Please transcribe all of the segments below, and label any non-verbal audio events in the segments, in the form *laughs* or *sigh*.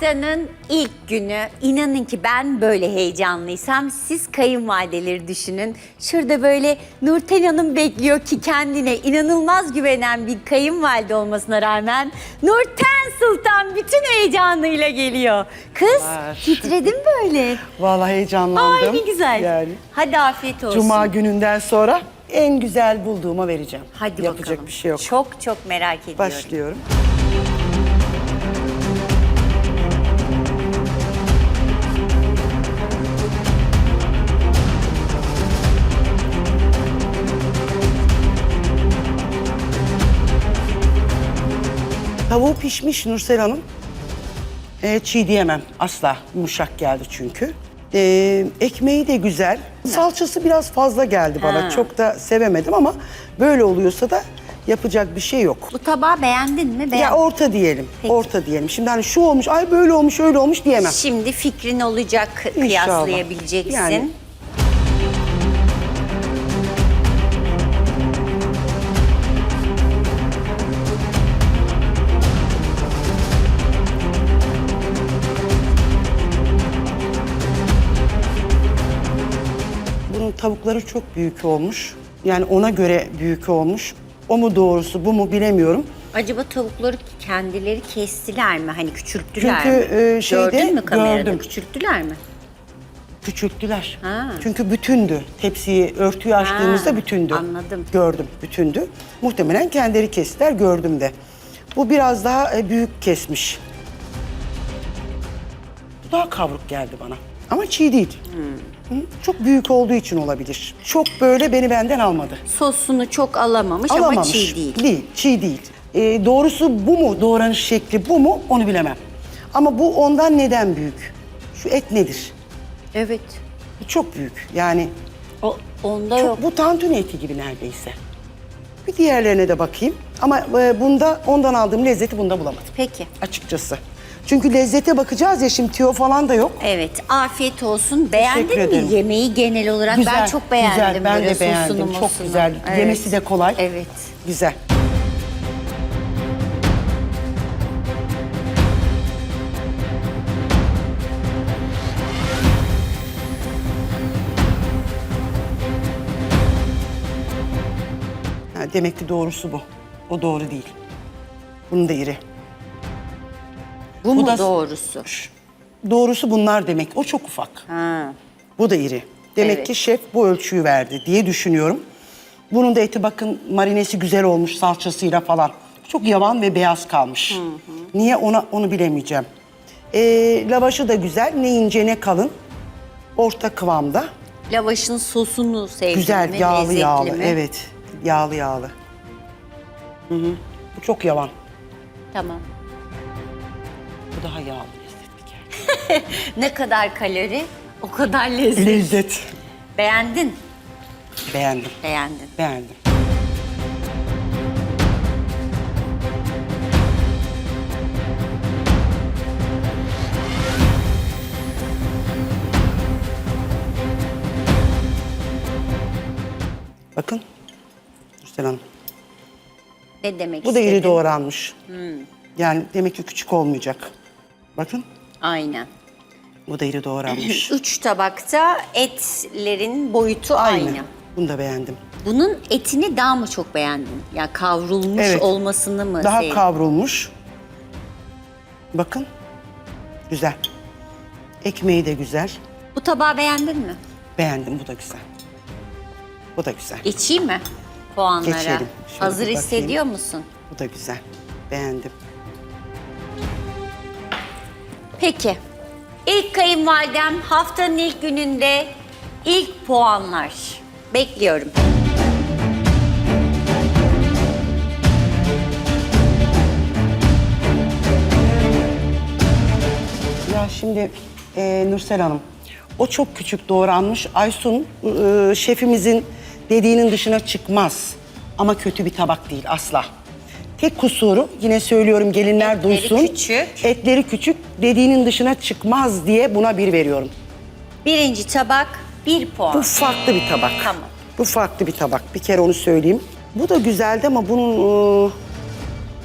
Haftanın ilk günü inanın ki ben böyle heyecanlıysam siz kayınvalideleri düşünün. Şurada böyle Nurten Hanım bekliyor ki kendine inanılmaz güvenen bir kayınvalide olmasına rağmen Nurten Sultan bütün heyecanıyla geliyor. Kız Var. *laughs* titredin böyle. Vallahi heyecanlandım. Ay ne güzel. Yani Hadi afiyet olsun. Cuma gününden sonra en güzel bulduğuma vereceğim. Hadi Yapacak bakalım. bir şey yok. Çok çok merak ediyorum. Başlıyorum. Tavuğu pişmiş Nursel Hanım. Ee, çiğ diyemem asla. Yumuşak geldi çünkü. Ee, ekmeği de güzel. Salçası biraz fazla geldi bana. Ha. Çok da sevemedim ama böyle oluyorsa da yapacak bir şey yok. Bu tabağı beğendin mi? Ya Beğendim. orta diyelim. Peki. Orta diyelim. Şimdi hani şu olmuş, ay böyle olmuş, öyle olmuş diyemem. Şimdi fikrin olacak, kıyaslayabileceksin. Yani. Tavukları çok büyük olmuş. Yani ona göre büyük olmuş. O mu doğrusu, bu mu bilemiyorum. Acaba tavukları kendileri kestiler mi? Hani küçülttüler Çünkü, mi? e, şeyde Gördün mü kamerada? gördüm. Küçülttüler mi? Küçülttüler. Ha. Çünkü bütündü. Tepsiyi, örtüyü açtığımızda bütündü. anladım. Gördüm, bütündü. Muhtemelen kendileri kestiler, gördüm de. Bu biraz daha e, büyük kesmiş. Bu daha kavruk geldi bana. Ama çiğ değil. Çok büyük olduğu için olabilir. Çok böyle beni benden almadı. Sosunu çok alamamış, ama Alamamış. çiğ değil. Değil, çiğ değil. E, doğrusu bu mu, doğranış şekli bu mu onu bilemem. Ama bu ondan neden büyük? Şu et nedir? Evet. Çok büyük. Yani O, onda Çok, yok. bu tantuni eti gibi neredeyse. Bir diğerlerine de bakayım. Ama e, bunda ondan aldığım lezzeti bunda bulamadım Peki. açıkçası. Çünkü lezzete bakacağız ya şimdi tüyo falan da yok. Evet, afiyet olsun. Beğendin mi yemeği genel olarak? ben çok beğendim. Güzel, ben de beğendim. sosunu, Çok güzel. Evet. Yemesi de kolay. Evet. Güzel. Ha, demek ki doğrusu bu. O doğru değil. Bunun da iri. Bu, mu da- doğrusu? Doğrusu bunlar demek. O çok ufak. Ha. Bu da iri. Demek Evet. ki şef bu ölçüyü verdi diye düşünüyorum. Bunun da eti bakın marinesi güzel olmuş salçasıyla falan. Çok yavan ve beyaz kalmış. Niye ona onu bilemeyeceğim. Ee, lavaşı da güzel. Ne ince ne kalın. Orta kıvamda. Lavaşın sosunu sevdin Güzel, mi? yağlı Lezzetli yağlı. mi? Evet, yağlı yağlı. Hı hı. Bu çok yavan. Tamam. Bu daha yağlı lezzetli *laughs* geldi. Ne kadar kalori, o kadar lezzet. Lezzet. Beğendin. Beğendim, Beğendin. beğendim. Bakın. Nursel Hanım. Ne demek Bu da iri istedin? doğranmış. Yani demek ki küçük olmayacak. Bakın. Aynen. Bu da iri doğranmış. *clears throat* Üç tabakta etlerin boyutu aynı. Bunu da beğendim. Bunun etini daha mı çok beğendin? Ya kavrulmuş Evet. olmasını mı Daha sevdin? kavrulmuş. Bakın. Güzel. Ekmeği de güzel. Bu tabağı beğendin mi? Beğendim. Bu da güzel. Bu da güzel. Geçeyim mi puanlara? Geçelim. Şöyle Hazır bakayım. hissediyor musun? Bu da güzel. Beğendim. Peki. İlk kayınvalidem haftanın ilk gününde ilk puanlar. Bekliyorum. Ya şimdi e, Nursel Hanım, o çok küçük doğranmış. Aysun e, şefimizin dediğinin dışına çıkmaz. Ama kötü bir tabak değil asla. Tek kusuru yine söylüyorum gelinler Etleri duysun. küçük. Etleri küçük dediğinin dışına çıkmaz diye buna bir veriyorum. Birinci tabak bir puan. Bu farklı bir tabak. Tamam. Bu farklı bir tabak. Bir kere onu söyleyeyim. Bu da güzeldi ama bunun e,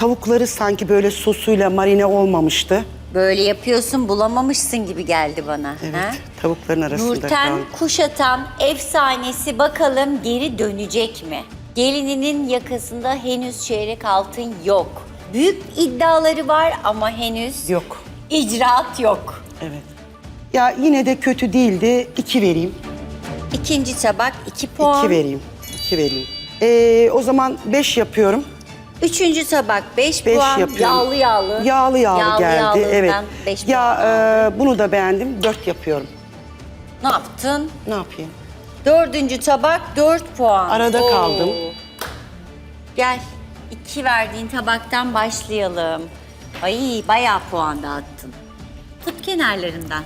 tavukları sanki böyle sosuyla marine olmamıştı. Böyle yapıyorsun bulamamışsın gibi geldi bana. Evet. ha? Tavukların arasında Nurten kaldı. Kuşatan efsanesi bakalım geri dönecek mi? Gelininin yakasında henüz çeyrek altın yok. Büyük iddiaları var ama henüz Yok. İcraat yok. Evet. Ya yine de kötü değildi. İki vereyim. İkinci tabak 2 puan. İki vereyim. İki vereyim. Ee, o zaman beş yapıyorum. Üçüncü tabak 5 Beş puan. yapıyorum. Yağlı yağlı. Yağlı yağlı, geldi. yağlığından Evet. beş ya puan. e, bunu da beğendim. Dört yapıyorum. Ne yaptın? Ne yapayım? Dördüncü tabak 4 puan. Arada kaldım. Gel. iki verdiğin tabaktan başlayalım. Ay bayağı puan dağıttın. Tut kenarlarından.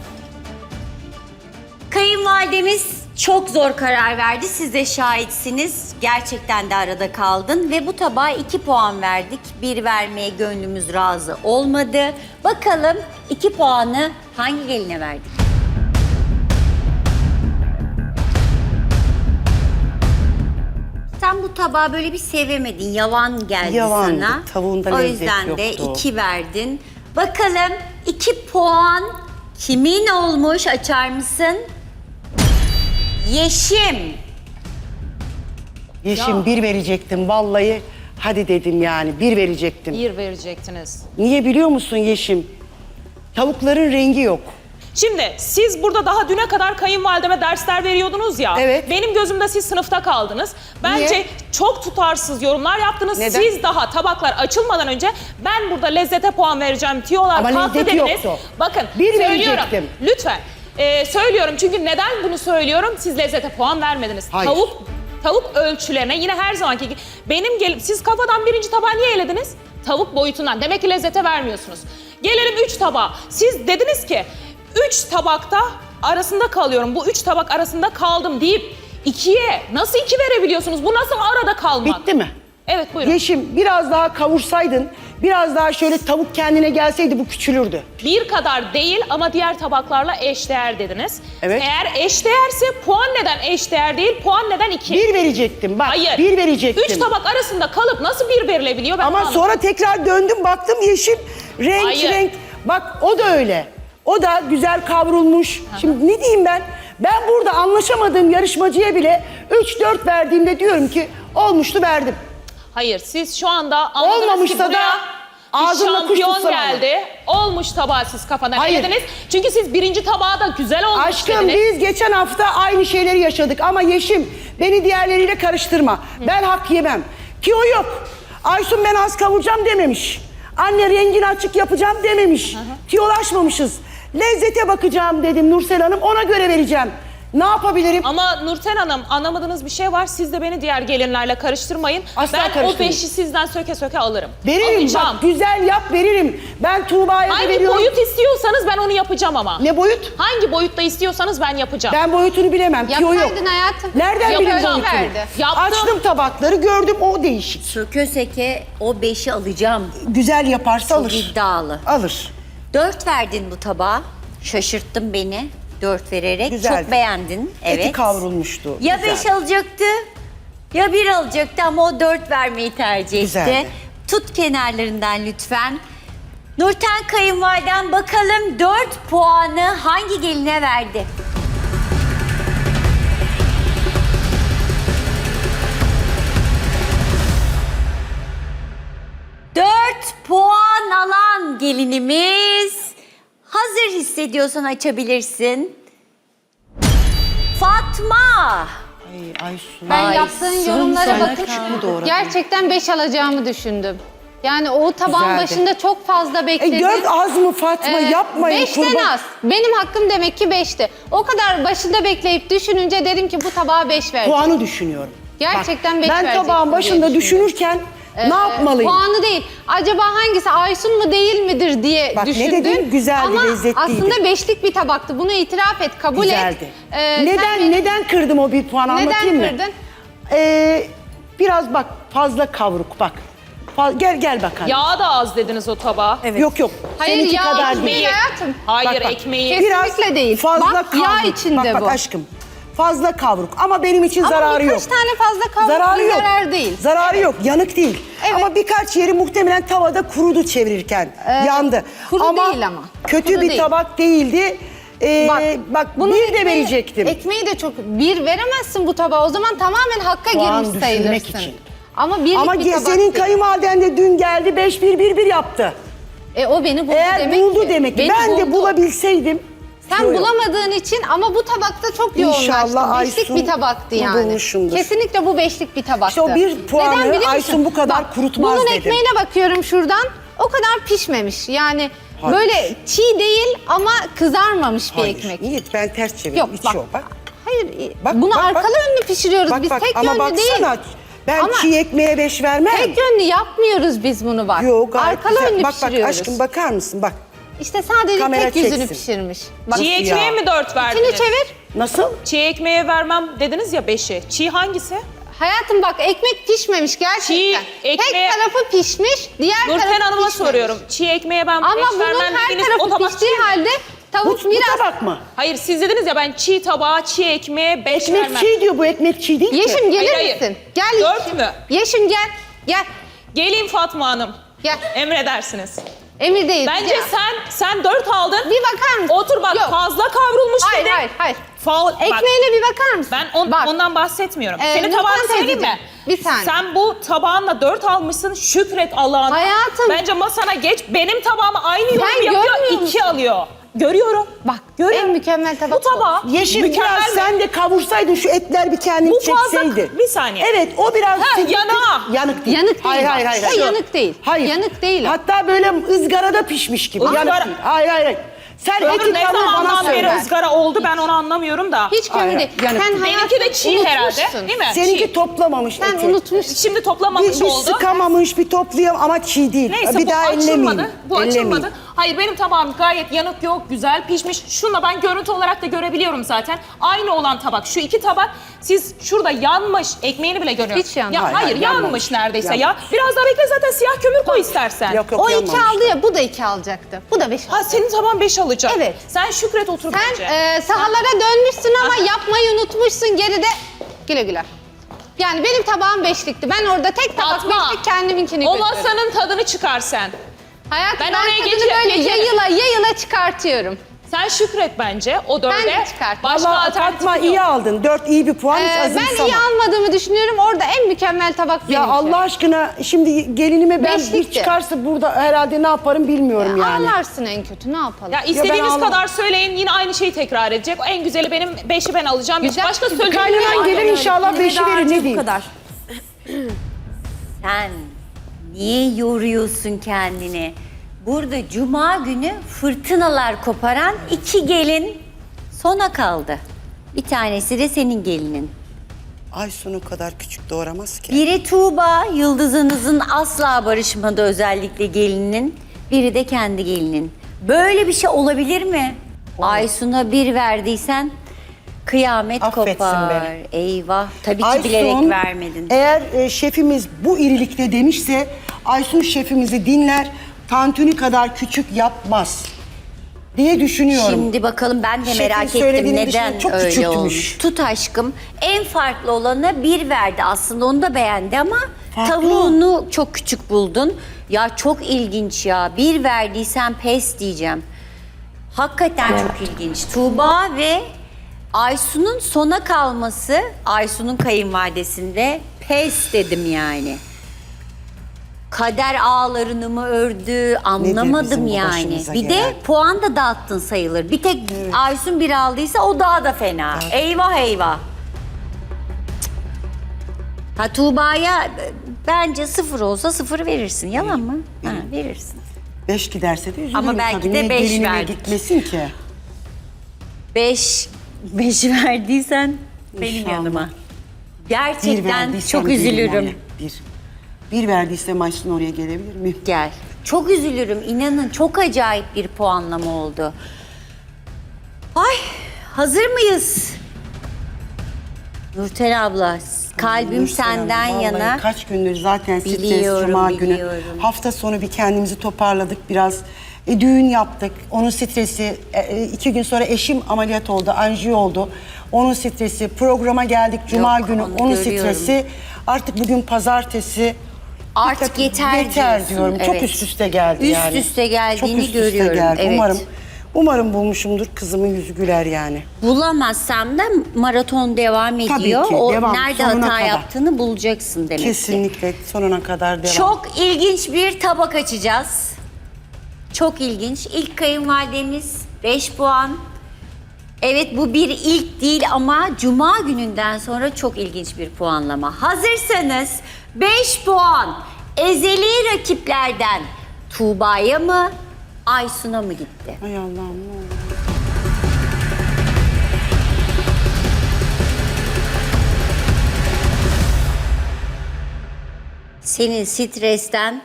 Kayınvalidemiz çok zor karar verdi. Siz de şahitsiniz. Gerçekten de arada kaldın ve bu tabağa iki puan verdik. Bir vermeye gönlümüz razı olmadı. Bakalım iki puanı hangi geline verdik? Sen bu tabağı böyle bir sevemedin. Yavan geldi Yavandı. sana. Tavuğunda o lezzet yüzden de yoktu. iki verdin. Bakalım iki puan kimin olmuş? Açar mısın? Yeşim. Yeşim bir verecektim vallahi. Hadi dedim yani bir verecektim. Bir verecektiniz. Niye biliyor musun Yeşim? Tavukların rengi yok. Şimdi siz burada daha düne kadar kayınvalideme dersler veriyordunuz ya. Evet. Benim gözümde siz sınıfta kaldınız. Bence Niye? çok tutarsız yorumlar yaptınız. Neden? Siz daha tabaklar açılmadan önce ben burada lezzete puan vereceğim tiyolar Ama kalktı lezzeti dediniz. yoktu. Bakın Bir söylüyorum. verecektim. Lütfen. Ee, söylüyorum çünkü neden bunu söylüyorum? Siz lezzete puan vermediniz. Hayır. Tavuk tavuk ölçülerine yine her zamanki gibi benim gelip siz kafadan birinci tabağı niye elediniz? Tavuk boyutundan. Demek ki lezzete vermiyorsunuz. Gelelim üç tabağa. Siz dediniz ki üç tabakta arasında kalıyorum. Bu üç tabak arasında kaldım deyip ikiye nasıl iki verebiliyorsunuz? Bu nasıl arada kalmak? Bitti mi? Evet buyurun. Yeşim biraz daha kavursaydın, biraz daha şöyle tavuk kendine gelseydi bu küçülürdü. Bir kadar değil ama diğer tabaklarla eşdeğer dediniz. Evet. Eğer eşdeğerse puan neden eşdeğer değil, puan neden iki? Bir verecektim bak, Hayır. bir verecektim. Üç tabak arasında kalıp nasıl bir verilebiliyor? Ben Ama sonra tekrar döndüm baktım Yeşim renk Hayır. renk. Bak o da öyle. O da güzel kavrulmuş. Şimdi ne diyeyim ben? Ben burada anlaşamadığım yarışmacıya bile 3-4 verdiğimde diyorum ki olmuştu verdim. Hayır siz şu anda anladınız Olmamışsa ki da buraya bir kuş şampiyon geldi. Olmuş tabağı siz kafadan Hayır. Çünkü siz birinci tabağı da güzel olmuş Aşkım dediniz. biz geçen hafta aynı şeyleri yaşadık ama Yeşim beni diğerleriyle karıştırma. Ben hak yemem. Ki o yok. Aysun ben az kavuracağım dememiş. Anne rengini açık yapacağım dememiş. Tiyolaşmamışız. Lezzete bakacağım dedim Nursel Hanım ona göre vereceğim. Ne yapabilirim? Ama Nurten Hanım anlamadığınız bir şey var. Siz de beni diğer gelinlerle karıştırmayın. Asla ben o karıştırmayın. beşi sizden söke söke alırım. Veririm Alacağım. bak güzel yap veririm. Ben Tuğba'ya da Hangi veriyorum. boyut istiyorsanız ben onu yapacağım ama. Ne boyut? Hangi boyutta istiyorsanız ben yapacağım. Ben boyutunu bilemem. Tiyo yok. Hayatım. Nereden bileyim Yapacağım. boyutunu? Verdi. Yaptım. Açtım tabakları gördüm o değişik. Söke seke o beşi alacağım. Güzel yaparsa Çok alır. iddialı. Alır. Dört verdin bu tabağa. Şaşırttın beni. Dört vererek. Güzeldi. Çok beğendin. Evet. Eti kavrulmuştu. Ya Güzel. beş alacaktı ya bir alacaktı ama o dört vermeyi tercih etti. Güzeldi. Tut kenarlarından lütfen. Nurten kayınvaliden bakalım dört puanı hangi geline verdi? Alan gelinimiz. Hazır hissediyorsan açabilirsin. Fatma. Ay, Aysun. Ben Ay, yaptığın son yorumlara bakıp gerçekten 5 alacağımı düşündüm. Yani o tabağın Güzeldi. başında çok fazla E bekledim. gör az mı Fatma Ee, yapmayın beşten kurban. az. Benim hakkım demek ki 5'ti. O kadar başında bekleyip düşününce dedim ki bu tabağa 5 ver. Puanı düşünüyorum. Gerçekten Bak, beş Ben tabağın başında düşünürken Ee, ne yapmalıyım? Puanı değil. Acaba hangisi Aysun mu değil midir diye Bak ne düşündüm. dedim? Güzeldi, Ama lezzetliydi. aslında beşlik bir tabaktı. Bunu itiraf et, kabul Güzeldi. et. Ee, sen neden benim- neden kırdım o bir puan Neden anlatayım mı? kırdın? Ee, biraz bak fazla kavruk bak. Fa- gel gel bak anne. Yağ da az dediniz o tabağa. Yok yok. Hayır, Seninki yağ kadar ekmeği değil. hayatım. Hayır Bak, bak. ekmeği. Kesinlikle değil. Fazla Bak, yağ kavruk. içinde bak, bak bu. aşkım. Fazla kavruk ama benim için Ama zararı yok. birkaç tane fazla kavruk zararı bir yok. zarar değil. Zararı yok, yanık değil. Evet. Ama birkaç yeri muhtemelen tavada kurudu çevirirken, Ee, yandı. kuru değil ama. kötü Kuru bir değil. tabak değildi. Ee, bak, bunun bir de ekmeği- verecektim. Ekmeği de çok bir veremezsin bu tabağa. O zaman tamamen hakka Puan girmiş düşürmek sayılırsın. için. Ama birlik ama bir tabak değil. kayınvaliden de dün geldi 5-1-1-1 yaptı. E o beni buldu Eğer demek buldu ki. demek ki Beni ben de bulabilseydim. Sen Yok, yok. bulamadığın için ama bu tabakta çok yoğunlaştı. İnşallah Beşlik Aysun bir tabaktı yani. bulmuşumdur. Kesinlikle bu beşlik bir tabaktı. İşte o bir puanı Neden biliyor musun? Aysun bu kadar kurutmaz Bunun dedim. ekmeğine bakıyorum şuradan. O kadar pişmemiş. Yani Hayır. böyle çiğ değil ama kızarmamış bir Hayır, ekmek. Niye? Ben ters çevirdim. Yok bak. o, bak. Hayır, Bak, bunu bak, bak. arkalı önlü pişiriyoruz Bak biz. bak Tek ama yönlü baksana. değil. Ben Ama- çiğ ekmeğe beş vermem. Tek yönlü yapmıyoruz biz bunu bak. Yok gayet Arkalı güzel. önlü Bak bak pişiriyoruz. aşkım bakar mısın bak. İşte sadece Kamera tek yüzünü çeksin. pişirmiş. Bak, Çiğ ya? ekmeğe mi 4 verdiniz? içini çevir. Nasıl? Çiğ ekmeğe vermem dediniz ya 5'i. Çiğ hangisi? Hayatım bak ekmek pişmemiş gerçekten. Çiğ ekmeğe- Tek tarafı pişmiş, diğer Nurten tarafı Hanım'a pişmemiş. soruyorum. Çiğ ekmeğe ben 5 Ama bunun vermem her dediniz. O tarafı tabak piştiği çiğ mi? halde Bu, tavuk bu biraz tabak mı? Hayır siz dediniz ya ben çiğ tabağa, çiğ ekmeğe 5 Ekmek vermem. çiğ diyor bu ekmek çiğ değil ki. Yeşim gelir Hayır, hayır. misin? Gel Dört Yeşim. mü? Yeşim gel. Gel. Geleyim Fatma Hanım. Gel. Emredersiniz. Emir değil. Bence gel. sen sen 4 aldın. Bir bakar mısın? Otur bak Yok. fazla kavrulmuş Hayır dedin. hayır hayır. Faul, bak, Ekmeğine bir bakar mısın? ben on- Bak. ondan bahsetmiyorum. Ee, Senin tabağını söyleyeyim mi? teyzeciğim, bir saniye. Sen bu tabağınla 4 almışsın. Şükret Allah'ına. Hayatım. Bence masana geç. Benim tabağımı aynı Sen yapıyor. görmüyor 2 alıyor. Görüyorum. Bak Görüyorum. en mükemmel tabak. Bu tabağı Yeşim mükemmel biraz mi? sen de kavursaydın şu etler bir kendini Bu fazla- çekseydi. bir saniye. Evet o biraz... Ha, senin- yanağı. Yanık değil. Yanık değil Hayır bak. hayır hayır. O hayır. yanık değil. Hayır. Yanık değil o. Hatta böyle ızgarada pişmiş gibi. Izgara- Yanık değil. Hayır hayır hayır. Sen Ömür eti ne tadını bana zamandan beri söyle. ızgara oldu ben onu anlamıyorum da. Hiç Hayır, kömür değil. yanık Sen Benimki de çiğ herhalde unutmuşsun. değil mi? Seninki Çiğ. toplamamış Sen eti. unutmuşsun. Şimdi Bir, toplamamış bir oldu. sıkamamış bir topluyor ama çiğ değil. Neyse bir bu daha açılmadı. ellemeyin. Bu açılmadı. Hayır benim tabağım gayet yanık yok, güzel pişmiş. Şunla ben görüntü olarak da görebiliyorum zaten. Aynı olan tabak. Şu iki tabak siz şurada yanmış ekmeğini bile görüyorum. Hiç yanmamış. Ya, Hayır, hayır, hayır, yanmış yanmamış. neredeyse ya. Yanmamış. Biraz daha bekle zaten siyah kömür koy istersen. Yok yok O iki yanmamış. aldı ya bu da iki alacaktı. Bu da beş Ha aldı. senin tabağın 5 alacak. Evet. Sen şükret otur Sen bence. e, sahalara dönmüşsün ama yapmayı unutmuşsun geride. Güle güle. Yani benim tabağım beşlikti. Ben orada tek tabak Fatma, beşlik kendiminkini o götürdüm. masanın tadını çıkar sen. Hayatım Ben ben, oraya tadını geçe- böyle geçerim. yayıla yayıla çıkartıyorum. Sen şükret bence o dörde. de çıkarttım. Başka Valla alternatif Fatma yok. iyi aldın. Dört iyi bir puan. hiç Ee, ben azımsama. iyi almadığımı düşünüyorum. Orada en mükemmel tabak Ya benimki. Allah aşkına şimdi gelinime ben bir Beşlikti. çıkarsa burada herhalde ne yaparım bilmiyorum yani. Ağlarsın en kötü ne yapalım. Ya istediğiniz ağlamam. kadar söyleyin yine aynı şeyi tekrar edecek. O en güzeli benim beşi ben alacağım. Güzel. Başka bir şey yok. gelir inşallah beşi verir ne dağarcığı bu diyeyim. kadar. Sen niye yoruyorsun kendini? Burada cuma günü fırtınalar koparan iki gelin sona kaldı. Bir tanesi de senin gelinin. Aysun o kadar küçük doğramaz ki. Biri Tuğba, yıldızınızın asla barışmadı özellikle gelinin. Biri de kendi gelinin. Böyle bir şey olabilir mi? Aysun'a bir verdiysen kıyamet Affetsin kopar. beni. Eyvah. Tabii ki Aysun, bilerek vermedin. Eğer e, şefimiz bu irilikte demişse Aysun şefimizi dinler, tantuni kadar küçük yapmaz diye düşünüyorum. Şimdi bakalım ben de Şefin merak ettim söylediğini neden düşünün, çok öyle küçültmüş. olmuş. Tut aşkım. En farklı olana bir verdi aslında onu da beğendi ama Farklı. tavuğunu çok küçük buldun. Ya çok ilginç ya. Bir verdiysen pes diyeceğim. Hakikaten çok ilginç. Tuğba ve Aysun'un sona kalması Aysun'un kayınvalidesinde pes dedim yani. Kader ağlarını mı ördü anlamadım bu yani. başımıza Bir de gelen? puan da dağıttın sayılır. Bir tek Aysun bir aldıysa o daha da fena. Eyvah eyvah. Ha Tuğba'ya e, bence sıfır olsa sıfır verirsin. Yalan mı? Ha, verirsin. Beş giderse de üzülürüm Ama belki tabii. de Niye beş gelinime verdik. gitmesin ki. Beş, beş verdiysen benim İnşallah. yanıma. Bir Gerçekten verdiysem çok gelin üzülürüm. oraya. Bir. Bir verdiysem Aysun oraya gelebilir miyim? Gel. Çok üzülürüm. İnanın çok acayip bir puanlama oldu. Ay hazır mıyız? Nurten abla kalbim Nursel Hanım, senden vallahi yana. Kaç gündür zaten stres, Biliyorum, cuma günü. biliyorum. Hafta sonu bir kendimizi toparladık biraz. E, düğün yaptık. Onun stresi. e, e, iki gün sonra eşim ameliyat oldu. Anjiyo oldu. Onun stresi. Programa geldik. Cuma Yok, günü onu onun görüyorum. stresi. Artık bugün pazartesi. Artık Dikkat- yeter diyorsun, diyorum. Çok evet. üst üste geldi Üst yani. üste geldiğini Çok üst üste görüyorum, geldi. evet. Umarım, umarım bulmuşumdur. Kızımın yüzü güler yani. Bulamazsam da maraton devam ediyor. ki, o devam, nerede sonuna hata kadar. yaptığını bulacaksın demek ki. Kesinlikle sonuna kadar devam. Çok ilginç bir tabak açacağız. Çok ilginç. İlk kayınvalidemiz 5 puan. Evet bu bir ilk değil ama cuma gününden sonra çok ilginç bir puanlama. Hazırsanız 5 puan ezeli rakiplerden Tuğba'ya mı Aysun'a mı gitti? Ay Allah'ım ne. Senin stresten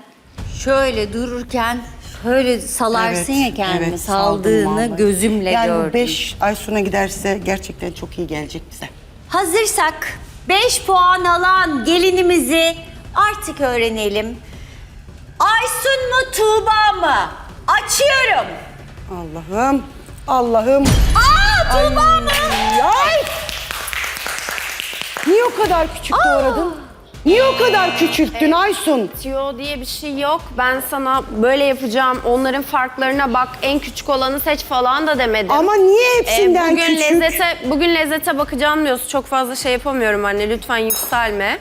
şöyle dururken şöyle salarsın ya kendini saldım saldığını vallahi. gözümle yani gördüm. Yani 5 ay sonra giderse gerçekten çok iyi gelecek bize. Hazırsak 5 puan alan gelinimizi artık öğrenelim. Aysun mu Tuğba mı? Açıyorum. Allah'ım, Allah'ım. Aa Tuğba mı? Ay! Niye o kadar küçük doğradın? Niye o kadar küçülttün Aysun? Bitiyor diye bir şey yok. Ben sana böyle yapacağım, onların farklarına bak, en küçük olanı seç falan da demedim. Ama niye Ee, hepsinden bugün küçük? lezzete bugün lezzete bakacağım diyorsun. Çok fazla şey yapamıyorum anne. Lütfen yükselme.